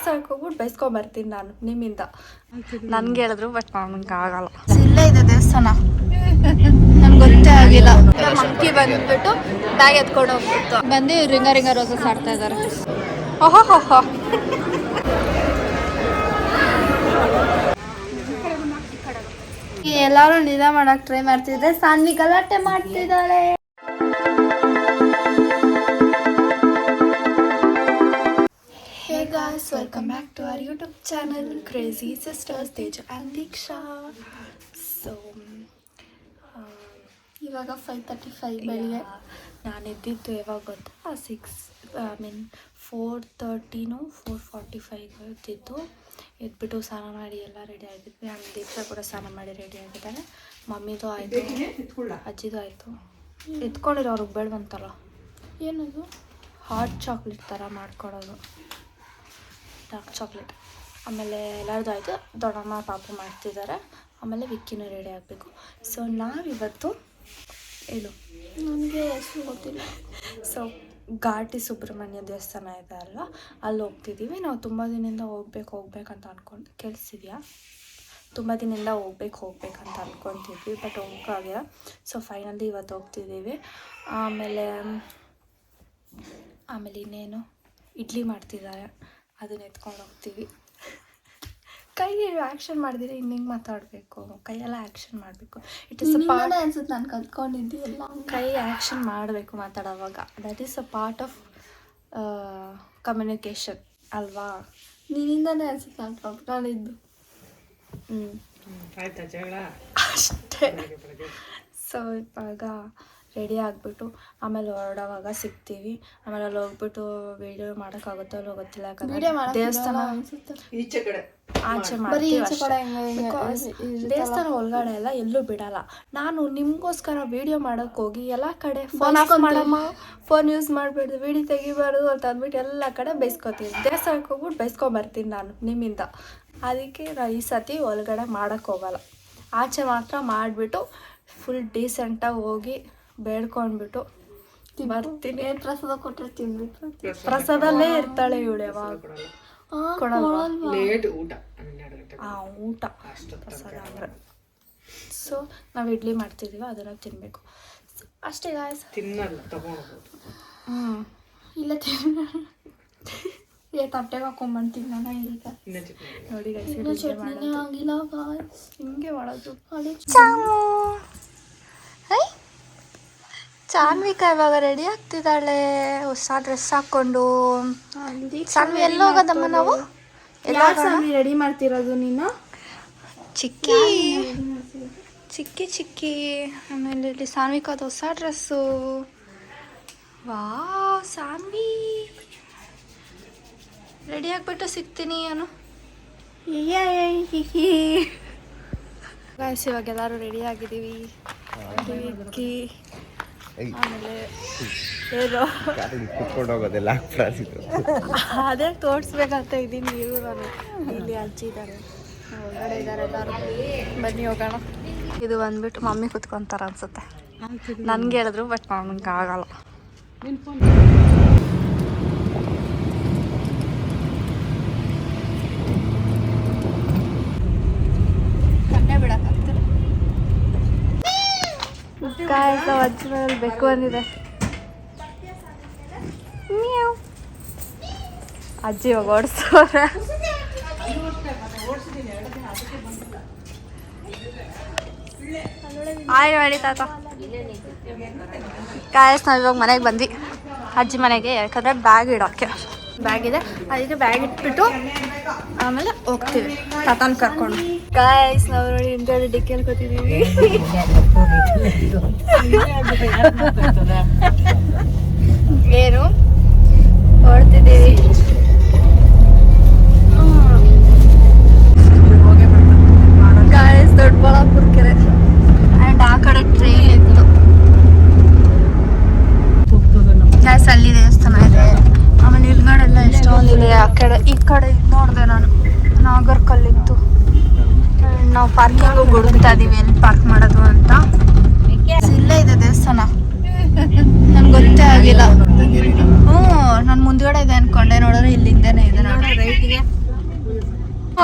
ದೇವಸ್ಥಾನಕ್ಕೆ ಹೋಗ್ಬಿಟ್ಟು ಬೈಸ್ಕೊಂಡ್ ಬರ್ತೀನಿ ನಾನು ನಿಮ್ಮಿಂದ. ನನ್ಗೆ ಹೇಳಿದ್ರು ಬಟ್ ನನ್ಗೆ ಆಗಲ್ಲ. ಇಲ್ಲೇ ಇದೆ ದೇವಸ್ಥಾನ. ನನ್ಗೆ ಗೊತ್ತೇ ಆಗಿಲ್ಲ. ಮಂಕಿ ಬಂದ್ಬಿಟ್ಟು ಬ್ಯಾಗ್ ಎತ್ಕೊಂಡು ಹೋಗ್ಬಿಟ್ಟು ಬಂದು ರಿಂಗ ರಿಂಗ ರೋಸಸ್ ಆಡ್ತಾ ಇದ್ದಾರೆ. ಓಹೋ ಎಲ್ಲಾರು ನಿಜ ಮಾಡಕ್ ಟ್ರೈ ಮಾಡ್ತಿದ್ರೆ ಸಾನ್ವಿ ಗಲಾಟೆ ಮಾಡ್ತಿದ್ದಾಳೆ. Guys welcome back to our YouTube channel crazy sisters Teja and Deeksha so ಇವಾಗ ಫೈವ್ ತರ್ಟಿ ಫೈವ್ ಬೆಳಿಗ್ಗೆ. ನಾನು ಎದ್ದಿದ್ದು ಯಾವಾಗ ಗೊತ್ತಾ? ಸಿಕ್ಸ್ ಐ ಮೀನ್ ಫೋರ್ ತರ್ಟಿನೂ ಫೋರ್ ಫಾರ್ಟಿ ಫೈವ್ ಎದ್ದಿದ್ದು. ಎದ್ಬಿಟ್ಟು ಸ್ನಾನ ಮಾಡಿ ಎಲ್ಲ ರೆಡಿ ಆಗಿದ್ವಿ. ಆ್ಯಂಡ್ ದೀಕ್ಷಾ ಕೂಡ ಸ್ನಾನ ಮಾಡಿ ರೆಡಿ ಆಗಿದ್ದಾನೆ. ಮಮ್ಮಿದು ಆಯಿತು. ಅಜ್ಜಿದು ಆಯಿತು. ಎತ್ಕೊಂಡಿರೋ ಅವ್ರಿಗೆ ಬೇಡವಂತಲ್ಲ. ಏನದು? ಹಾಟ್ ಚಾಕ್ಲೇಟ್ ಥರ ಮಾಡ್ಕೊಡೋದು. ಡಾರ್ಕ್ ಚಾಕ್ಲೇಟ್ ಆಮೇಲೆ ಎಲ್ಲರದ್ದು ಆಯಿತು ದೊಡ್ಡಮ್ಮ ಪಾಪ ಮಾಡ್ತಿದ್ದಾರೆ ಆಮೇಲೆ ವಿಕ್ಕಿನೂ ರೆಡಿ ಆಗಬೇಕು. ಸೊ ನಾವಿವತ್ತು ಹೇಳು ನನಗೆ ಹೆಸರು ಗೊತ್ತಿಲ್ಲ. ಸೊ ಘಾಟಿ ಸುಬ್ರಹ್ಮಣ್ಯ ದೇವಸ್ಥಾನ ಇದೆ ಅಲ್ವಾ? ಅಲ್ಲಿ ಹೋಗ್ತಿದ್ದೀವಿ ನಾವು ತುಂಬ ದಿನದಿಂದ ಹೋಗ್ಬೇಕು ಹೋಗ್ಬೇಕಂತ ಅಂದ್ಕೊಂಡು ಕೇಳಿಸಿದ್ಯಾ? ತುಂಬ ದಿನದಿಂದ ಹೋಗ್ಬೇಕು ಹೋಗ್ಬೇಕಂತ ಅಂದ್ಕೊತಿದ್ವಿ ಬಟ್ ಹೋಗೋಕ್ಕಾಗಿಲ್ಲ ಸೊ ಫೈನಲಿ ಇವತ್ತು ಹೋಗ್ತಿದ್ದೀವಿ ಆಮೇಲೆ ಆಮೇಲೆ ಇನ್ನೇನು? ಇಡ್ಲಿ ಮಾಡ್ತಿದ್ದಾರೆ. ಅದನ್ನ ಎತ್ಕೊಂಡು ಹೋಗ್ತೀವಿ. ಕೈ ಆ್ಯಕ್ಷನ್ ಮಾಡಿದ್ರೆ ಇನ್ನು ಹಿಂಗೆ ಮಾತಾಡಬೇಕು. ಕೈಯೆಲ್ಲ ಆ್ಯಕ್ಷನ್ ಮಾಡಬೇಕು. ಇಟ್ ಇಸ್ ಅ ಪಾರ್ಟ್ ಅನ್ಸುತ್ತೆ ನಾನು ಕಲ್ತ್ಕೊಂಡಿದ್ದೀಯಲ್ಲ ಕೈ ಆ್ಯಕ್ಷನ್ ಮಾಡಬೇಕು ಮಾತಾಡೋವಾಗ. That is a part of communication ಅಲ್ವಾ? ನಿನ್ನಿಂದಾನೇ ಅನ್ಸುತ್ತೆ ನಾನು ಕಲ್ತ್ಕೊಂಡಿದ್ದು ಹ್ಞೂ ಆಯ್ತಾ ಜಗಳ? ಅಷ್ಟೇ. ಸೊ ಇವಾಗ ರೆಡಿ ಆಗಿಬಿಟ್ಟು ಆಮೇಲೆ ಹೊರಡೋವಾಗ ಸಿಗ್ತೀವಿ. ಆಮೇಲೆ ಅಲ್ಲಿ ಹೋಗ್ಬಿಟ್ಟು ವಿಡಿಯೋ ಮಾಡೋಕ್ಕಾಗುತ್ತೋ ಅಲ್ಲೋ ಗೊತ್ತಿಲ್ಲ. ಯಾಕಂದ್ರೆ ದೇವಸ್ಥಾನ ಈಚೆ ಕಡೆ ಆಚೆ ಮಾಡ್ತೀವಿ. ದೇವಸ್ಥಾನ ಒಳಗಡೆ ಎಲ್ಲ ಎಲ್ಲೂ ಬಿಡಲ್ಲ. ನಾನು ನಿಮಗೋಸ್ಕರ ವಿಡಿಯೋ ಮಾಡೋಕೆ ಹೋಗಿ ಎಲ್ಲ ಕಡೆ ಫೋನ್ ಆಫ್ ಮಾಡಮ್ಮ. ಫೋನ್ ಯೂಸ್ ಮಾಡಬಾರ್ದು ವಿಡಿಯೋ ತೆಗಿಬಾರ್ದು ಅಂತ ಅಂದ್ಬಿಟ್ಟು ಎಲ್ಲ ಕಡೆ ಬೈಸ್ಕೊತೀನಿ ದೇವಸ್ಥಾನಕ್ಕೆ ಹೋಗ್ಬಿಟ್ಟು ಬೈಸ್ಕೊಂಬರ್ತೀನಿ ನಾನು ನಿಮ್ಮಿಂದ. ಅದಕ್ಕೆ ನಾನು ಈ ಸತಿ ಒಳಗಡೆ ಮಾಡೋಕ್ಕೆ ಹೋಗಲ್ಲ. ಆಚೆ ಮಾತ್ರ ಮಾಡಿಬಿಟ್ಟು ಫುಲ್ ಡೀಸೆಂಟಾಗಿ ಹೋಗಿ ಬೇಡ್ಕೊಂಡ್ಬಿಟ್ಟು ಬರ್ತೀನಿ ಏನ್ ಪ್ರಸಾದ ಕೊಟ್ರೆ ತಿನ್ಬಿಟ್ಟು. ಪ್ರಸಾದಲ್ಲೇ ಇರ್ತಾಳೆ ಇವಳು ಯಾವಾಗ? ಲೇಟ್ ಊಟ. ಆ ಊಟ. ಪ್ರಸಾದ ಅಂದ್ರೆ. ಸೊ ನಾವು ಇಡ್ಲಿ ಮಾಡ್ತಿದೀವಿ ಅದನ್ನ ತಿನ್ಬೇಕು. ಅಷ್ಟೇ ಗಾಯ್ಸ್ ತಿನ್ನಲ್ಲ ಹ್ಞೂ ಇಲ್ಲ ತಿನ್ನ ಏ ತಟ್ಟೆಗೆ ಹಾಕೊಂಡ್ಬಂತೀನಿ ತಿನ್ನೋಣ ಈಗ. ನೋಡಿ ಗಾಯ್ಸ್. ಹಿಂಗೆ ಮಾಡೋದು. ಚಾನ್ವಿಕಾ ಇವಾಗ ರೆಡಿ ಆಗ್ತಿದ್ದಾಳೆ. ಹೊಸ ಡ್ರೆಸ್ ಹಾಕೊಂಡು. ಸಾನ್ವಿ ಎಲ್ಲಿ ಹೋಗೋದಮ್ಮ ನಾವು? ರೆಡಿ ಮಾಡ್ತಿರೋದು ನೀನು? ಚಿಕ್ಕಿ. ಚಿಕ್ಕಿ ಚಿಕ್ಕಿ. ಆಮೇಲೆ ಇಲ್ಲಿ ಸಾನ್ವಿಕಾದ ಹೊಸ ಡ್ರೆಸ್ಸು ವಾ ಸಾನ್ವಿ ರೆಡಿ ಆಗ್ಬಿಟ್ಟು ಸಿಗ್ತೀನಿ ನಾನು ಇವಾಗೆಲ್ಲರೂ ಇವಾಗ ಎಲ್ಲರೂ ರೆಡಿ ಆಗಿದ್ದೀವಿ. ಆಮೇಲೆ ಏನು. ಕುತ್ಕೊಂಡು ಹೋಗೋದಿಲ್ಲ ಅದೇ ತೋರಿಸ್ಬೇಕಂತ ಇದ್ದೀನಿ ಇರು ನಾನು. ಇಲ್ಲಿ ಇದ್ದಾರೆ ಒಳಗಡೆ ಇದ್ದಾರೆ ಎಲ್ಲರೂ. ಬನ್ನಿ ಹೋಗೋಣ. ಇದು ಬಂದ್ಬಿಟ್ಟು ಮಮ್ಮಿ ಕುತ್ಕೊಂತಾರ ಅನ್ಸುತ್ತೆ. ನನ್ಗೆ ಹೇಳಿದ್ರು ಬಟ್ ನನಗೆ ಆಗಲ್ಲ. ಕಣ್ಣೆ ಕಾಯ್ಸ ಅಜ್ಜಿ ಮನೇಲಿ ಬೆಕ್ಕು ಬಂದಿದೆ. ಅಜ್ಜಿ ಇವಾಗ ಓಡಿಸ್ತವ್ರ. ಆಯ್ ಮಾಡಿ ತಾತ. ಕಾಯಸ್ ನಾವು ಇವಾಗ ಮನೆಗೆ ಬಂದ್ವಿ. ಅಜ್ಜಿ ಮನೆಗೆ ಯಾಕಂದ್ರೆ ಬ್ಯಾಗ್ ಇಡೋಕ್ಕೆ ಬ್ಯಾಗ್ ಇದೆ. ಅದಕ್ಕೆ ಬ್ಯಾಗ್ ಇಟ್ಬಿಟ್ಟು ಆಮೇಲೆ ಹೋಗ್ತೀವಿ. ತಾತನ ಕರ್ಕೊಂಡು. ಗಾಯ್ಸ್ ನಾವು ನೋಡಿ ಹಿಂದೆ ಡಿಕ್ಕಿಯಲ್ಲಿ ಕೂತಿದ್ದೀವಿ ಏನು ಹೊಡ್ತಿದ್ದೀವಿ ಗಾಯಸ್ ದೊಡ್ಡಬಳ್ಳಾಪುರ ಕೆರೆ. ಆ್ಯಂಡ್ ಆ ಕಡೆ ಟ್ರೈನ್ ಇತ್ತು. ಗ್ಯಾಸ್ ಅಲ್ಲಿ ದೇವಸ್ಥಾನ ಇದೆ. ಆಮೇಲೆ ಇಲ್ಗಡೆ ಎಲ್ಲ ಎಷ್ಟೊಂದಿದೆ ಆ ಕಡೆ ಈ ಕಡೆ ಇದು ನೋಡಿದೆ ನಾನು. ನಾಗರ್ಕಲ್ಲಿತ್ತು. ಕಲ್ಲಿತ್ತು ನಾವು ಪಾರ್ಕಿಂಗ್ ಹುಡುಕ್ತಾ ಇದೀವಿ ಎಲ್ಲಿ ಪಾರ್ಕ್ ಮಾಡೋದು ಅಂತ. ಇಲ್ಲೇ ಇದೆ ದೇವಸ್ಥಾನ. ನನ್ಗೆ ಗೊತ್ತೇ ಆಗಿಲ್ಲ. ಹ್ಞೂ ನಾನು ಮುಂದ್ಗಡೆ ಇದೆ ಅನ್ಕೊಂಡೆ ನೋಡಿದ್ರೆ ಇಲ್ಲಿಂದನೇ ಇದೆ ನೋಡಿ ರೈಟ್ಗೆ.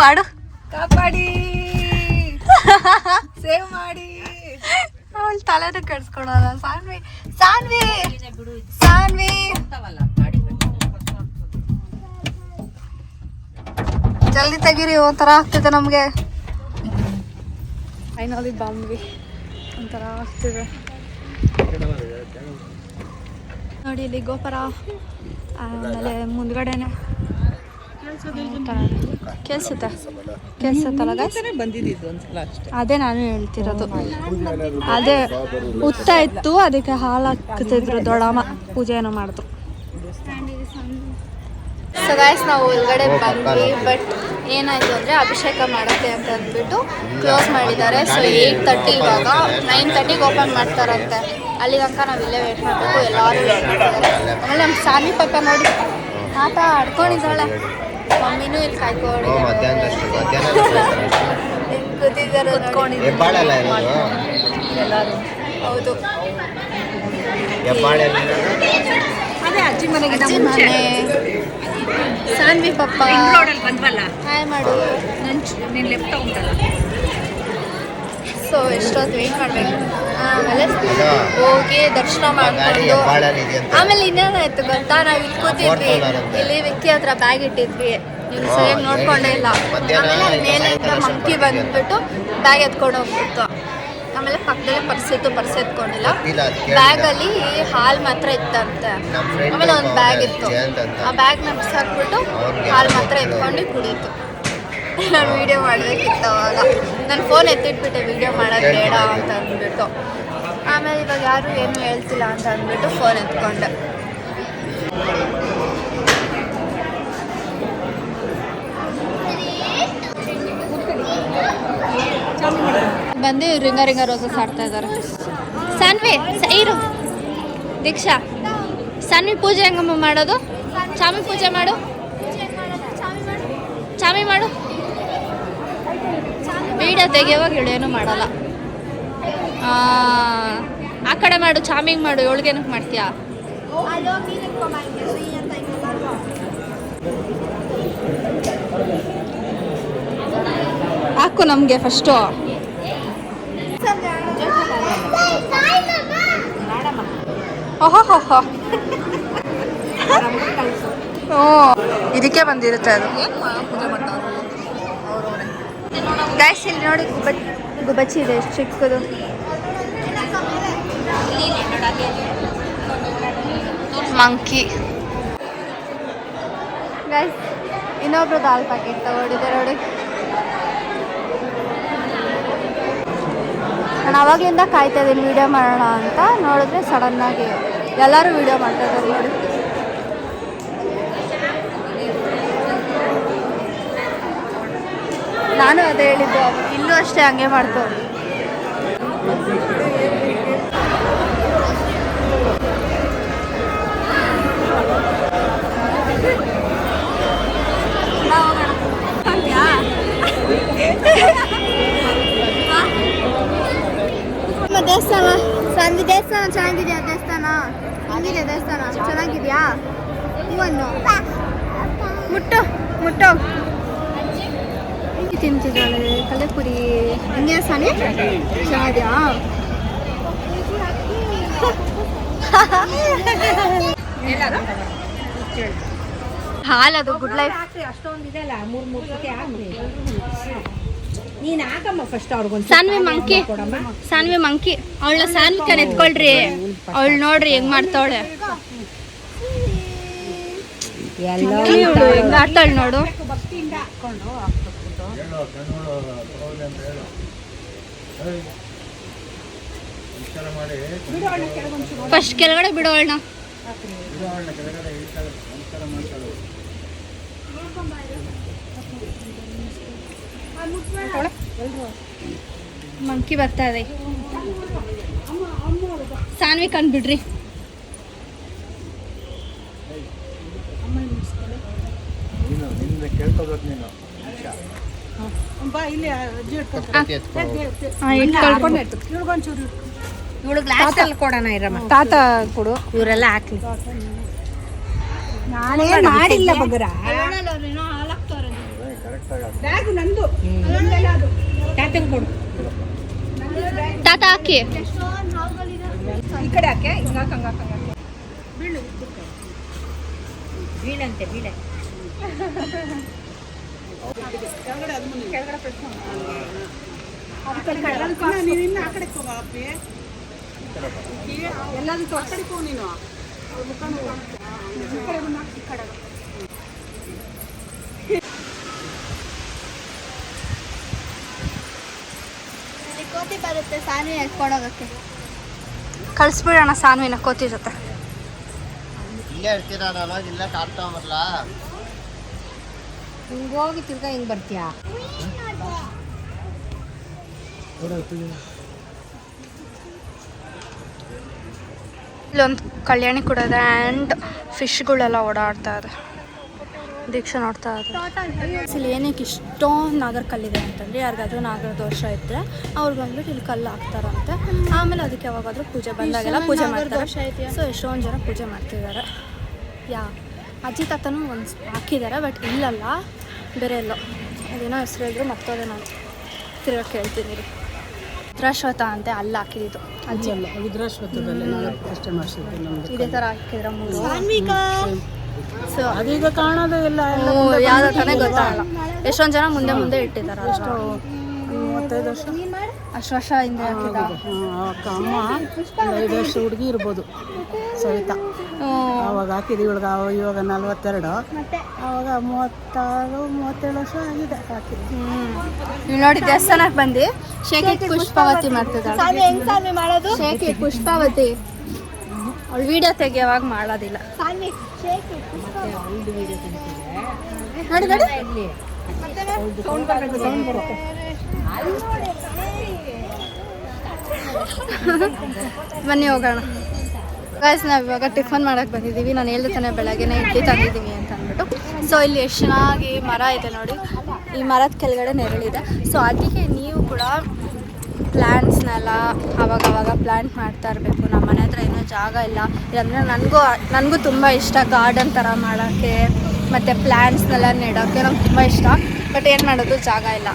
ಆಡು. ಕಾಪಾಡಿ. ಸೇವ್ ಮಾಡಿ. ಅವಳು ತಲೆನೂ ಕೆಡ್ಸ್ಕೊಳಲ್ಲ. ಸಾನ್ವಿ ಸಾನ್ವಿ. ಸಾನ್ವಿ. ಜಲ್ದಿ ತೆಗೀರಿ ಒಂಥರ ಆಗ್ತಿದೆ ನಮಗೆ. ಫೈನಲಿ ಬಾಂಬಿ ಒಂಥರ ಆಗ್ತಿದೆ. ನೋಡಿ ಇಲ್ಲಿ ಗೋಪುರ ಆಮೇಲೆ ಮುಂದ್ಗಡೆನೆ. ಕೇಳಿಸುತ್ತೆ? ಕೇಳಿಸುತ್ತಲ್ಲ ಅದೇ ನಾನು ಹೇಳ್ತಿರೋದು. ಅದೇ ಉತ್ತ ಇತ್ತು ಅದಕ್ಕೆ ಹಾಲು ಹಾಕ್ತಿದ್ರು ದೊಡ್ಡಮ್ಮ. ಪೂಜೆಯನ್ನು ಮಾಡಿದ್ರು ಸೊ ಗಾಯ್ಸ್ ನಾವು ಒಳಗಡೆ ಬಂದ್ವಿ ಬಟ್ ಏನಾಯ್ತು ಅಂದರೆ ಅಭಿಷೇಕ ಮಾಡೋಕ್ಕೆ ಅಂತ ಅಂದ್ಬಿಟ್ಟು ಕ್ಲೋಸ್ ಮಾಡಿದ್ದಾರೆ. ಸೊ ಏಯ್ಟ್ ತರ್ಟಿ ಇವಾಗ ನೈನ್ ತರ್ಟಿಗೆ ಓಪನ್ ಮಾಡ್ತಾರಂತೆ. ಅಲ್ಲಿ ತನಕ ನಾವು ಇಲ್ಲೇ ವೇಟ್ ಮಾಡಬೇಕು ಎಲ್ಲರೂ ವೇಟ್ ಮಾಡ್ತಾರೆ. ಆಮೇಲೆ ನಮ್ಮ ಸಾಮಿ ಪಾಪ ನೋಡಿ ಆಟ ಆಡ್ಕೊಂಡಿದ್ದಾಳೆ. ಮಮ್ಮಿನೂ ಇಲ್ಲಿ ಕಾಯ್ಕೊಂಡು ಕೂತಿದ್ದಾರೆ ಹೌದು. ಅದೇ ಅಜ್ಜಿ ಮನೆಗೆ ಅಜ್ಜಿ ಮನೆ. ಸಾನ್ವಿ ಪಪ್ಪ. ರೋಡಲ್ಲಿ ಬಂದ್ವಲ್ಲ? ಹಾಯ್ ಮಾಡು. ನೀನು ಲೆಫ್ಟ್ ತಗೊಂಡಲ್ಲ? ಸೊ ಎಷ್ಟೊತ್ತು ವೇಟ್ ಮಾಡ್ಬೇಕು? ಆಮೇಲೆ? ಹೋಗಿ ದರ್ಶನ ಮಾಡ್ಕೊಂಡು. ಆಮೇಲೆ ಇನ್ನೇನಾಯ್ತು ಗೊತ್ತಾ? ನಾವು ಇಟ್ಕೋತಿದ್ವಿ. ಕೂತಿದ್ವಿ ಇಲ್ಲಿ ವ್ಯಕ್ತಿ ಹತ್ರ ಬ್ಯಾಗ್ ಇಟ್ಟಿದ್ವಿ. ನೀವು ಸರಿಯಾಗಿ ನೋಡ್ಕೊಂಡೇ ಇಲ್ಲ. ಆಮೇಲೆ ಮೇಲಿಂದ ಸಾಯಂಕಾಲ ಮಂಕಿ ಬಂದ್ಬಿಟ್ಟು ಬ್ಯಾಗ್ ಎತ್ಕೊಂಡು ಹೋಗ್ಬಿಟ್ಟು ಆಮೇಲೆ ಪಕ್ಕದಲ್ಲಿ ಪರ್ಸ್ ಇತ್ತು ಪರ್ಸ್ ಎತ್ಕೊಂಡಿಲ್ಲ. ಬ್ಯಾಗಲ್ಲಿ ಹಾಲು ಮಾತ್ರ ಇತ್ತಂತೆ. ಆಮೇಲೆ ಒಂದು ಬ್ಯಾಗ್ ಇತ್ತು. ಆ ಬ್ಯಾಗ್ನ ಬಿಸಾಕ್ಬಿಟ್ಟು ಹಾಲು ಮಾತ್ರ ಎತ್ಕೊಂಡು ಕುಡೀತು ನಾನು ವಿಡಿಯೋ ಮಾಡಬೇಕಿತ್ತು ಅವಾಗ. ನಾನು ಫೋನ್ ಎತ್ತಿಟ್ಬಿಟ್ಟೆ ವಿಡಿಯೋ ಮಾಡೋದು ಬೇಡ ಅಂತ ಅಂದ್ಬಿಟ್ಟು. ಆಮೇಲೆ ಇವಾಗ ಯಾರು ಏನು ಹೇಳ್ತಿಲ್ಲ ಅಂತ ಅಂದ್ಬಿಟ್ಟು ಫೋನ್ ಎತ್ಕೊಂಡೆ. ಬಂದು ರಿಂಗ ರಿಂಗ ರೋಸಸ್ ಆಡ್ತಾ ಇದ್ದಾರೆ. ಸಾನ್ವಿ ಸೈರು ದೀಕ್ಷಾ. ಸಾನ್ವಿ ಪೂಜೆ ಹೆಂಗಮ್ಮ ಮಾಡೋದು? ಚಾಮಿ ಪೂಜೆ ಮಾಡು. ಚಾಮಿ ಮಾಡು. ವಿಡಿಯೋ ತೆಗೆಯುವಾಗ ಇಳೇನು ಮಾಡಲ್ಲ. ಆ, ಆ ಕಡೆ ಮಾಡು ಚಾಮಿಂಗ್ ಮಾಡು ಏಳ್ಗೇನಕ್ಕೆ ಮಾಡ್ತೀಯಾ? ಹಾಕು ನಮಗೆ ಫಸ್ಟು ಓಹೋ ಓ, ಇದಕ್ಕೆ ಬಂದಿರುತ್ತೆ ಅದು. ಗೈಸ್ ಇಲ್ಲಿ ನೋಡಿ ಗುಬ್ಬಚ್ಚಿ ಗುಬ್ಬಚ್ಚಿ ಇದೆ, ಎಷ್ಟು ಚಿಕ್ಕದು. ಮಂಕಿ ಗ್ಯಾಸ್ ಇನ್ನೊಬ್ರು ದಾಲ್ ಪ್ಯಾಕೆಟ್ ತಗೊಂಡಿದೆ ನೋಡಿ. ನಾನು ಅವಾಗಲಿಂದ ಕಾಯ್ತಾ ಇದ್ದೀನಿ ವೀಡಿಯೋ ಮಾಡೋಣ ಅಂತ. ನೋಡಿದ್ರೆ ಸಡನ್ನಾಗಿ ಎಲ್ಲರೂ ವೀಡಿಯೋ ಮಾಡ್ತಾ ಇದ್ದಾರೆ ನೋಡಿ. ನಾನು ಅದೇ ಹೇಳಿದ್ದು ಇಲ್ಲೂ ಅಷ್ಟೇ ಹಂಗೆ ಮಾಡ್ತು ದೇವಸ್ಥಾನ ಸಂಜೆ ದೇವಸ್ಥಾನ ಚೆನ್ನಾಗಿದೆಯಾ ದೇವಸ್ಥಾನ ಹಂಗಿದೆ ದೇವಸ್ಥಾನ ಚೆನ್ನಾಗಿದೆಯಾ? ಹೂವನ್ನು? ಮುಟ್ಟು ಮುಟ್ಟು. ತಿಂತಿದ್ದಾಳೆ? ಕಲೆಪುರಿ ಹಂಗೆ ಸಾನೆ? ಚೆನ್ನಾಗಿದೆಯಾ? ಹಾಲದು ಗುಡ್ ಲೈಫ್ ಅಷ್ಟೊಂದಿದೆಲ್ಲ ಮೂರ್ ಮೂರ್ ಸತಿ ನೀನ್ ಹಾಕಮ್ಮ ಫಸ್ಟ್ ಅವ್ರಿಗೊಂದು ಸಾನ್ವಿ ಮಂಕಿ. ಸಾನ್ವಿ ಮಂಕಿ. ಅವಳ ಸಾನ್ವಿ ಕನ್ ಎತ್ಕೊಳ್ರಿ. ಅವಳು ನೋಡ್ರಿ ಹೆಂಗ್ ಮಾಡ್ತಾವಳೆ. ಇವಳು ಹೆಂಗ್ ಆಡ್ತಾಳೆ ನೋಡು. ಫಸ್ಟ್ ಕೆಳಗಡೆ ಬಿಡು ಅವಳನ್ನ. ಮಂಕಿ ಬರ್ತಾ ಇದೆ. ಸಾನ್ವಿ ಕಂಡ್ಬಿಡ್ರಿ ಕೊಡೋಣ ಇರಮ್ಮ. ತಾತ ಕೊಡು. ಇವರೆಲ್ಲ ಹಾಕಿ ನಾನೇ ಮಾಡಿಲ್ಲ ಬಗರ. ಬ್ಯಾಗು ನಂದು. ಅದು. ಕೊಡು. ತಾತ ಹಾಕಿ. ಈ ಕಡೆ ಹಾಕೆ ಹಂಗಾಕ್ ಹಂಗಾಕ್ ಬೀಳು. ಬೀಳಂತೆ ಬೀಳೆ. ಕೋತಿ ಬರುತ್ತೆ ಸಾನ್ವಿ ಎತ್ಕೊಂಡೋಗಕ್ಕೆ ಕಳಿಸ್ಬಿಡೋಣ ಸಾನ್ವಿನ ಕೋತಿ ಜೊತೆ. ಇಲ್ಲೇ ಇರ್ತೀರಾ ನಾನು ಇಲ್ಲ ಕಾಡ್ಕೊಂಬರ್ಲಾ ಹಿಂಗ್ ಹೋಗಿ ತಿರ್ಗಾ ಹಿಂಗೆ ಬರ್ತೀಯಾ? ಇಲ್ಲೊಂದು ಕಲ್ಯಾಣಿ ಕೂಡ ಇದೆ ಆ್ಯಂಡ್ ಫಿಶ್ಗಳೆಲ್ಲ ಓಡಾಡ್ತಾ ಇದೆ. ದೀಕ್ಷೆ ನೋಡ್ತಾ ಇಲ್ಲಿ ಏನಕ್ಕೆ ಇಷ್ಟೊಂದು ನಾಗರ ಕಲ್ಲಿದೆ ಅಂತಂದ್ರೆ ಯಾರಿಗಾದ್ರೂ ನಾಗರ ದೋಷ ಇದ್ದರೆ ಅವ್ರು ಬಂದ್ಬಿಟ್ಟು ಇಲ್ಲಿ ಕಲ್ಲು ಹಾಕ್ತಾರಂತೆ ಆಮೇಲೆ ಅದಕ್ಕೆ ಯಾವಾಗಾದ್ರೂ ಪೂಜೆ ಬಂದಾಗೆಲ್ಲ ಪೂಜೆ ಮಾಡ್ತಾರೆ. ಸೊ ಎಷ್ಟೊಂದು ಜನ ಪೂಜೆ ಮಾಡ್ತಿದ್ದಾರೆ. ಯಾ ಅಜ್ಜಿ ತಾತನೂ ಒಂದು ಹಾಕಿದ್ದಾರೆ ಬಟ್ ಇಲ್ಲಲ್ಲ ಬೇರೆ ಎಲ್ಲೋ. ಅದೇನೋ ಹೆಸರು ಹೇಳಿದ್ರು ಮತ್ತೋದೆ ನಾನು. ತಿರ್ಗಾ ಕೇಳ್ತೀನಿ ರೀ ರುದ್ರಾಶ್ವತ ಅಂತೆ ಅಲ್ಲಿ ಹಾಕಿದ್ದು. ಅಜ್ಜಿ. ಅಲ್ಲ ರುದ್ರಾಶ್ವತದಲ್ಲಿ ಇದೇ ಥರ ಹಾಕಿದ್ರೆ ಮೂರು. ಸೊ ಅದೀಗ ಕಾಣೋದೇ ಇಲ್ಲ ಯಾರು ಯಾವ್ದು ತಾನೇ ಗೊತ್ತಾಗಲ್ಲ. ಎಷ್ಟೊಂದು ಜನ ಮುಂದೆ ಮುಂದೆ ಇಟ್ಟಿದ್ದಾರೆ ಅಷ್ಟು ಮೂವತ್ತೈದು ವರ್ಷ. ಅಷ್ಟು ವರ್ಷ ಹಿಂದೆ ಹಾಕಿದ. ಹ್ಮ್, ಅವಕ್ಕ ಅಮ್ಮ ಒಂದು ಐದು ವರ್ಷ ಹುಡುಗಿ ಇರ್ಬೋದು. ಸವಿತಾ. ಅವಾಗ ಹಾಕಿದ್ವಿ ಹುಡುಗ ಅವ ಇವಾಗ ನಲ್ವತ್ತೆರಡು. ಅವಾಗ ಮೂವತ್ತಾರು ಮೂವತ್ತೇಳು ವರ್ಷ ಆಗಿದೆ ಹಾಕಿದ್ವಿ ನೀವು ನೋಡಿ ದೇವಸ್ಥಾನಕ್ಕೆ ಬಂದು. ಶೇಖಿ ಪುಷ್ಪಾವತಿ ಮಾಡ್ತಿದ್ದಾಳೆ. ಮಾಡೋದು? ಶೇಖಿ ಪುಷ್ಪಾವತಿ. ಅವಳು ವಿಡಿಯೋ ತೆಗಿಯೋವಾಗ ಮಾಡೋದಿಲ್ಲ. ನೋಡಿ ನೋಡಿ. ಬನ್ನಿ ಹೋಗೋಣ. ಗಾಯ್ಸ್ ನಾವು ಇವಾಗ ಟಿಫನ್ ಮಾಡೋಕೆ ಬಂದಿದ್ದೀವಿ. ನಾನು ಹೇಳ್ದೆ ತಾನೆ ಬೆಳಗ್ಗೆನೇ ಇಡ್ಲಿ ತಂದಿದ್ದೀವಿ ಅಂತ ಅಂದ್ಬಿಟ್ಟು. ಸೊ ಇಲ್ಲಿ ಎಷ್ಟು ಚೆನ್ನಾಗಿ ಮರ ಇದೆ ನೋಡಿ. ಈ ಮರದ ಕೆಳಗಡೆ ನೆರಳಿದೆ. ಸೊ ಅದಕ್ಕೆ ನೀವು ಕೂಡ ಪ್ಲ್ಯಾಂಟ್ಸ್ನೆಲ್ಲ ಅವಾಗವಾಗ ಪ್ಲ್ಯಾಂಟ್ ಮಾಡ್ತಾ ಇರಬೇಕು. ನಮ್ಮ ಮನೆ ಹತ್ರ ಏನೋ ಜಾಗ ಇಲ್ಲ. ಇಲ್ಲಾಂದರೆ ನನಗೂ ನನಗೂ ತುಂಬ ಇಷ್ಟ ಗಾರ್ಡನ್ ಥರ ಮಾಡೋಕ್ಕೆ ಮತ್ತು ಪ್ಲ್ಯಾಂಟ್ಸ್ನೆಲ್ಲ ನೆಡೋಕ್ಕೆ ನಂಗೆ ತುಂಬ ಇಷ್ಟ. ಬಟ್ ಏನು ಮಾಡೋದು ಜಾಗ ಇಲ್ಲ.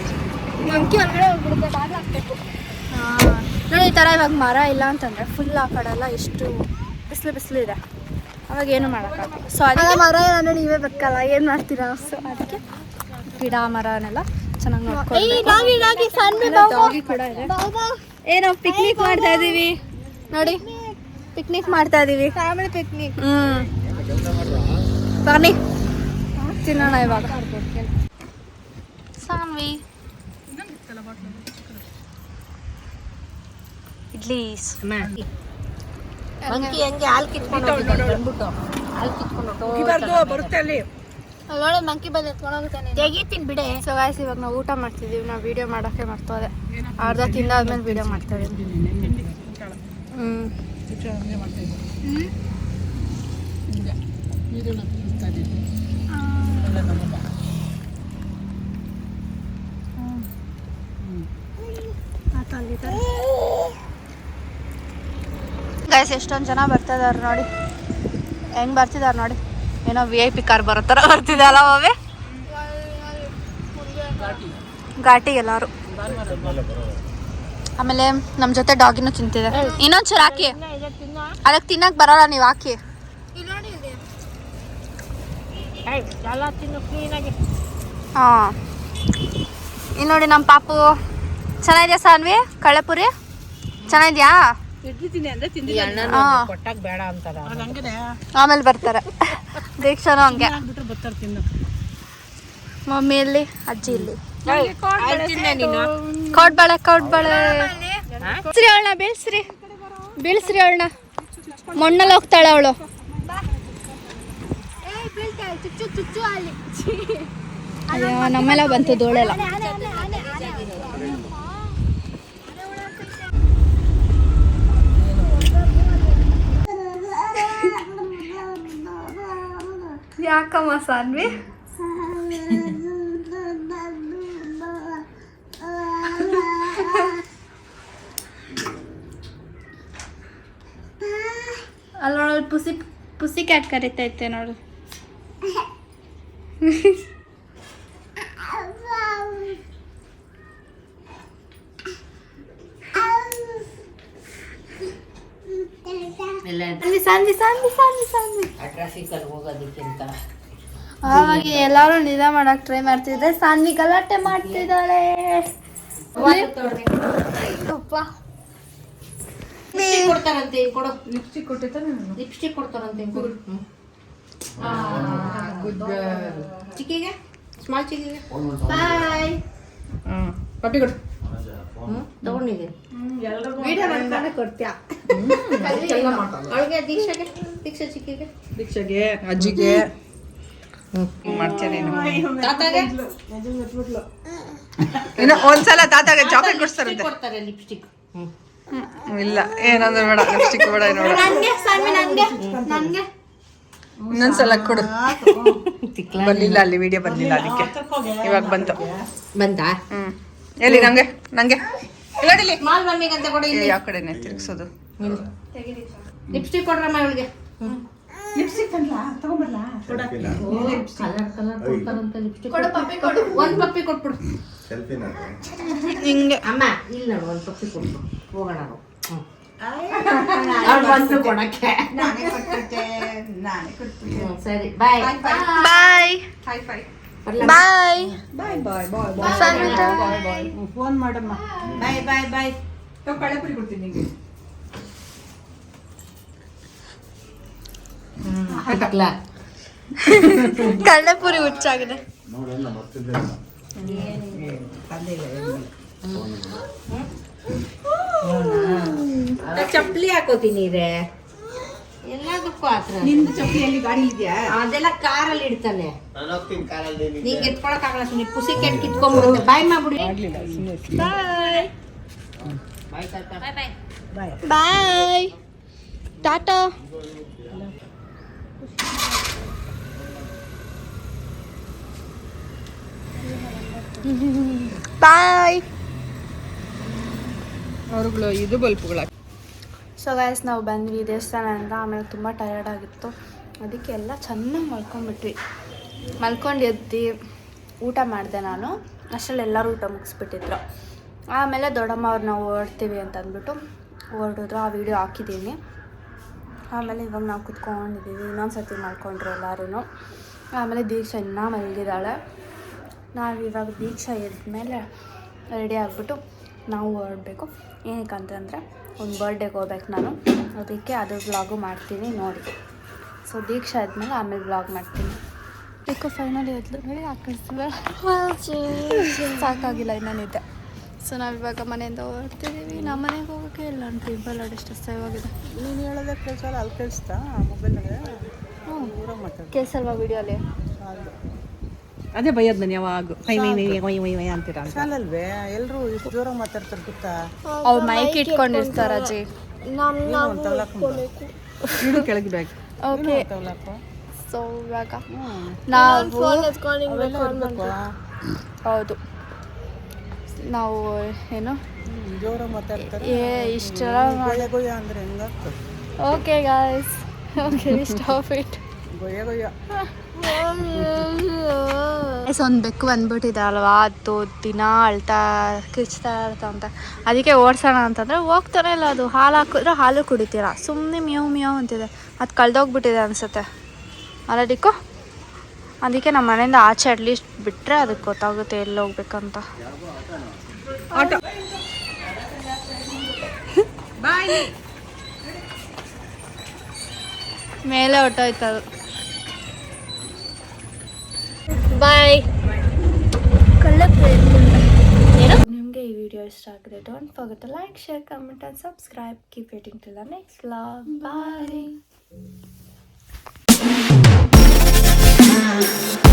ಮಂಕಿ ಒಳಗಡೆ ಹೋಗ್ಬಿಡುತ್ತೆ ಬಾಗಿಲು ಹಾಕ್ಬೇಕು. ಹಾಂ. ನೋಡಿ ಈ ಥರ ಇವಾಗ ಮರ ಇಲ್ಲ ಅಂತಂದರೆ ಫುಲ್ ಆ ಕಡೆಲ್ಲ ಎಷ್ಟು ಬಿಸಿಲು ಬಿಸಿಲು ಇದೆ. ಅವಾಗ ಏನು ಮಾಡೋಕ್ಕಾಗಲ್ಲ. ಸೊ ಅದಕ್ಕೆ ಮರ ಇಲ್ಲ ನೀವೇ ಬೇಕಲ್ಲ ಏನು ಮಾಡ್ತೀರಾ? ಸೊ ಅದಕ್ಕೆ ಗಿಡ ಮರನೆಲ್ಲ ಚೆನ್ನಾಗಿ ನೋಡ್ಕೊಂಡು ಏನೋ ಕೂಡ ಇದೆ. ಪಿಕ್ನಿಕ್ ಮಾಡ್ತಾ ಇದ್ದೀವಿ ನೋಡಿ. ಪಿಕ್ನಿಕ್ ಮಾಡ್ತಾ ಇದೀವಿ. Family picnic hmm. ಬನ್ನಿ. ತಿನ್ನೋಣ ಇವಾಗ. ಸಾನ್ವಿ. ಇಡ್ಲಿ. ಮಂಕಿ ಹೆಂಗೆ ಹಾಲು ಕಿತ್ಕೊಂಡು ಬಂದ್ಬಿಟ್ಟು. ಹಾಲು ಕಿತ್ಕೊಂಡು ಬರುತ್ತೆ ಅಲ್ಲಿ. ನೋಡಿ ಮಂಕಿ ಬಂದು ಎತ್ಕೊಂಡೋಗುತ್ತಾನೆ ತೆಗಿತೀನಿ ಬಿಡೆ. ಸೊ ಗಾಯ್ಸ್ ಇವಾಗ ನಾವು ಊಟ ಮಾಡ್ತಿದ್ದೀವಿ ನಾವು ವಿಡಿಯೋ ಮಾಡೋಕ್ಕೆ ಮರ್ತೋದೆ. ಅರ್ಧ ತಿಂದಾದ್ಮೇಲೆ ವಿಡಿಯೋ ಮಾಡ್ತಾ ಇದೀವಿ ಹ್ಞೂ ಗೈಸ್ ಎಷ್ಟೊಂದು ಜನ ಬರ್ತಿದಾರೆ ನೋಡಿ. ಹೆಂಗ್ ಬರ್ತಿದ್ದಾರೆ ನೋಡಿ. ಏನೋ ವಿ ಐ ಪಿ ಕಾರ್ ಬರೋ ಥರ ಬರ್ತಿದಲ್ಲ ಅವೇ ಘಾಟಿ ಎಲ್ಲಾರು. ಆಮೇಲೆ ನಮ್ಮ ಜೊತೆ ಡಾಗಿನೂ ತಿಂತಿದೆ ಇನ್ನೊಂದು ಹಾಕಿ. ಅದಕ್ಕೆ ತಿನ್ನಕ್ ಬರಲ್ಲ ನೀವು ಹಾಕಿ. ಹಾಂ. ಇಲ್ಲಿ ನೋಡಿ ನಮ್ಮ ಪಾಪು. ಚೆನ್ನಾಗಿದ್ಯಾ ಸಾನ್ವಿ? ಕಳ್ಳೆಪುರಿ ಚೆನ್ನಾಗಿದ್ಯಾ? ಹಾ. ಕೊಟ್ಟಾಗ ಬೇಡ ಅಂತಾರ. ಹಂಗೆ ಆಮೇಲೆ ಬರ್ತಾರೆ. ದೀಕ್ಷಾನು ಹಂಗೆ. ಮಮ್ಮಿ ಇಲ್ಲಿ ಅಜ್ಜಿ ಇಲ್ಲಿ. ತಿನ್ನೆ ನೀನು? ಕೌಡ್ಬಾಳೆ ಕೌಡ್ಬಾಳೆ ಬೀಳ್ಸ್ರಿ ಅವಳನ್ನ ಬೀಳ್ಸ್ರಿ. ಬೀಳ್ಸ್ರಿ ಅವಳನ್ನ. ಮಣ್ಣಲ್ಲಿ ಹೋಗ್ತಾಳೆ ಅವಳು. ಅಯ್ಯೋ ನಮ್ಮೆಲ್ಲ ಬಂತು ಧೂಳೆಲ್ಲ ಯಾಕಮ್ಮ ಸಾನ್ವಿ? ಕ್ಯಾಟ್ ಕರಿತೈತೆ ನೋಡು. ಹೋಗೋದಕ್ಕಿಂತ. ಆವಾಗ ಎಲ್ಲಾರು ನಿಧ ಮಾಡಕ್ ಟ್ರೈ ಮಾಡ್ತಿದ್ರೆ ಸಾನ್ವಿ ಗಲಾಟೆ ಮಾಡ್ತಿದ್ದಾಳೆ. ಕೊಡ್ತಾರಂತೆ ಹಿಂಗ್ ಕೊಡು. ಲಿಪ್ಸ್ಟಿಕ್ ಕೊಟ್ಟಿರ್ತಾನೆ ಲಿಪ್ಸ್ಟಿಕ್ ಕೊಡ್ತಾರಂತೆ ಹಿಂಗ್ ಕೊಡು. ಚಿಕ್ಕಿಗೆ? ಸ್ಮಾಲ್ ಚಿಕ್ಕಿಗೆ? ಬಾಯ್ ಹ್ಮ್ ತಗೊಂಡಿದೆ ವಿಡಿಯೋ ಮಾಡ್ಕೊಂಡು ಕೊಡ್ತೀಯಾ? ಅವಳಿಗೆ ದೀಕ್ಷೆಗೆ ದೀಕ್ಷೆ ಚಿಕ್ಕಿಗೆ. ದೀಕ್ಷೆಗೆ ಅಜ್ಜಿಗೆ. ಮಾಡ್ತೇನೆ ತಾತಾಗೆ? ಇನ್ನು ಒಂದ್ಸಲ ತಾತಾಗೆ ಚಾಕ್ಲೇಟ್ ಕೊಡ್ತಾರಂತೆ ಕೊಡ್ತಾರೆ ಲಿಪ್ಸ್ಟಿಕ್. ಹ್ಮ್. ಇಲ್ಲ ಏನಂದ್ರೆ ಬೇಡ ಲಿಪ್ಸ್ಟಿಕ್ ಬೇಡ ಏನು ನನಗೆ ನನ್ಗೆ ಸಾನ್ವಿ ನನಗೆ ನನ್ಗೆ ಇನ್ನೊಂದ್ಸಲ ಕೊಡು. ಬರ್ಲಿಲ್ಲ ಅಲ್ಲಿ ವಿಡಿಯೋ ಬರ್ಲಿಲ್ಲ ಅದಕ್ಕೆ. ಇವಾಗ ಬಂತು. ಬಂತಾ ಹ್ಮ್. ಎಲ್ಲಿ ನಂಗೆ? ನಂಗೆ? ಇಲ್ಲಡಿಲಿ ಮಾಲ್ ಮಮ್ಮಿಗೆ ಅಂತ ಕೊಡಿ ಇಲ್ಲಿ. ಯಾವ ಕಡೆನೆ ತಿರುಗಿಸೋದು? ಲಿಪ್ಸ್ಟಿಕ್ ಕೊಡ್ರಮ್ಮ ಇವಳಿಗೆ. ಕೊಡು ಪಪ್ಪಿ ಕೊಡು. ಒಂದ್ ಪಪ್ಪಿ ಕೊಟ್ಬಿಡು. ಹಿಂಗೆ ಅಮ್ಮ ಇಲ್ಲ ನೋಡು ಒಂದ್ ಪಪ್ಪಿ ಕೊಟ್ಟು ಹೋಗೋಣ ನಾವು. ನಾನೇ ನಾನೇ ಹ್ಮ್, ಸರಿ ಬಾಯ್ ಬಾಯ್ ಬಾಯ್ ಫೋನ್ ಮಾಡಮ್ಮ. ಬಾಯ್ ಬಾಯ್ ಬಾಯ್ ಕಳೆಪುರಿ ಕೊಡ್ತೀನಿ ನಿಂಗೆ. ಹಾಕ್ಲಾ. ಕಳ್ಳೆಪುರಿ ಹುಚ್ಚಾಗಿದೆ. ಚಪ್ಪಲಿ ಹಾಕೋತೀನಿ ರೇ ಎಲ್ಲದಕ್ಕೂ ಆತರ ನಿಂದು ಚಪ್ಪಲಿಯಲ್ಲಿ ಗಾಡಿ ಇದೆಯಾ? ಅದೆಲ್ಲ ಕಾರಲ್ಲಿ ಇಡ್ತಾನೆ. ನಾನು ಹೋಗ್ತೀನಿ ಕಾರಲ್ಲಿ ನಿಂಗೆ. ಎತ್ಕೊಳಕ್ ಆಗಲ್ಲ ಸುಮ್ಮನೆ ಪುಸಿ ಕೆಟ್ ಕಿತ್ಕೊಂಡ್ಬಿಡುತ್ತೆ. ಬಾಯ್ ಮಾಡ್ಬಿಡಿ. ಬಾಯ್. ಬಾಯ್ ಬಾಯ್ ಬಾಯ್. ಟಾಟಾ ಬಾಯ್ ಅವ್ರುಗಳು ಇದು ಬಲ್ಪ್ಗಳ ಸೊ ಗಾಯ್ಸ್ ನಾವು ಬಂದ್ವಿ ದೇವಸ್ಥಾನದಿಂದ ಆಮೇಲೆ ತುಂಬ ಟಯರ್ಡ್ ಆಗಿತ್ತು. ಅದಕ್ಕೆ ಎಲ್ಲ ಚೆನ್ನಾಗಿ ಮಲ್ಕೊಂಡ್ಬಿಟ್ವಿ. ಮಲ್ಕೊಂಡು ಎದ್ದು ಊಟ ಮಾಡಿದೆ ನಾನು. ಅಷ್ಟರಲ್ಲಿ ಎಲ್ಲರೂ ಊಟ ಮುಗಿಸ್ಬಿಟ್ಟಿದ್ರು. ಆಮೇಲೆ ದೊಡ್ಡಮ್ಮ ಅವ್ರನ್ನ ಓಡ್ತೀವಿ ಅಂತಂದ್ಬಿಟ್ಟು ಅಂತ ಅಂದ್ಬಿಟ್ಟು ಓಡಿದ್ರು ಆ ವಿಡಿಯೋ ಹಾಕಿದ್ದೀನಿ. ಆಮೇಲೆ ಇವಾಗ ನಾವು ಕುತ್ಕೊಂಡಿದ್ದೀವಿ ಇನ್ನೊಂದು ಸರ್ತಿ ಮಾಡ್ಕೊಂಡ್ರು ಎಲ್ಲರೂ ಆಮೇಲೆ ದೀಕ್ಷಾ ಇನ್ನೂ ಮಲಗಿದ್ದಾಳೆ. ನಾವು ಇವಾಗ ದೀಕ್ಷಾ ಎದ್ಮೇಲೆ ರೆಡಿ ಆಗಿಬಿಟ್ಟು ನಾವು ಹೊರಡಬೇಕು. ಏನಕ್ಕೆ ಅಂತಂದರೆ ಒಂದು ಬರ್ಡೇಗೆ ಹೋಗ್ಬೇಕು ನಾನು. ಅದಕ್ಕೆ ಅದು ಬ್ಲಾಗು ಮಾಡ್ತೀನಿ ನೋಡಿ. ಸೊ ದೀಕ್ಷೆ ಆದಮೇಲೆ ಆಮೇಲೆ ಬ್ಲಾಗ್ ಮಾಡ್ತೀನಿ. ಯಾಕೋ ಫೈನಲಿ ಎದ್ಲು ನೋಡಿ ಹಾಕಿಸ್ತೀವ ಸಾಕಾಗಿಲ್ಲ ಇನ್ನೇನಿದ್ದೆ ಸೊ ನಾವಿವಾಗ ಇವಾಗ ಮನೆಯಿಂದ ಹೋಗ್ತಿದ್ದೀವಿ ನಮ್ಮ ಮನೆಗೆ ಹೋಗೋಕೆ ಇಲ್ಲ ನಾನು ಟೆಂಪಲ್ ಅಷ್ಟು ಸೇವಾಗಿದೆ ನೀನು ಹೇಳೋದೇ ಕೇಳಿಸಲ್ಲ ಅಲ್ಲಿ ಕೇಳಿಸ್ತಾ? ಮೊಬೈಲ್ನಾಗ ಹ್ಞೂ ದೂರ ಮಾತಾಡು. ಕೇಸಲ್ವಾ ವಿಡಿಯೋಲಿ ಅದೇ ಬೈಯೋದು ನಾನು ಯಾವಾಗ? ಕೈ ಮೈ ಮೈ ಮೈ ಮೈ ಮೈ ಅಂತೀರ ಅಲ್ವೇ ಎಲ್ಲರೂ ಇಷ್ಟು ಜೋರಾಗಿ ಮಾತಾಡ್ತಾರೆ ಗೊತ್ತಾ? ಅವ್ರು ಮೈಕ್ ಇಟ್ಕೊಂಡಿರ್ತಾರ ಅಜ್ಜಿ. ಇಡು ಕೆಳಗೆ ಬ್ಯಾಗ್. ಓಕೆ ಸೊ ಇವಾಗ ನಾವು ಹೌದು. ನಾವು ಏನು? ಏ ಇಷ್ಟೆಲ್ಲ okay guys okay stop it ಒಂದು ಬೆಕ್ಕು ಬಂದ್ಬಿಟ್ಟಿದೆ ಅಲ್ವಾ? ಅದು ದಿನ ಅಳ್ತಾ ಕಿಚ್ತಾ ಅಂತ. ಅದಕ್ಕೆ ಓಡಿಸೋಣ ಅಂತಂದರೆ ಹೋಗ್ತಾನೆ ಇಲ್ಲ ಅದು. ಹಾಲು ಹಾಕಿದ್ರೆ ಹಾಲು ಕುಡಿತೀರ. ಸುಮ್ಮನೆ ಮಿಯೋ ಮಿಯೋ ಅಂತಿದೆ. ಅದು ಕಳ್ದೋಗ್ಬಿಟ್ಟಿದೆ ಅನಿಸುತ್ತೆ. ಅಲ್ಲ ಡಿಕ್ಕು? ಅದಕ್ಕೆ ನಮ್ಮ ಮನೆಯಿಂದ ಆಚೆ ಅಟ್ಲೀಸ್ಟ್ ಬಿಟ್ಟರೆ ಅದಕ್ಕೆ ಗೊತ್ತಾಗುತ್ತೆ ಎಲ್ಲಿ ಹೋಗ್ಬೇಕಂತ. ಮೇಲೆ ಹೊಟ್ಟೋಯ್ತದು ಬಾಯ್ ನಿಮಗೆ ಈ ವಿಡಿಯೋ ಇಷ್ಟ ಆಗಿದೆ don't forget like share comment and subscribe keep waiting till the next vlog bye Thank you.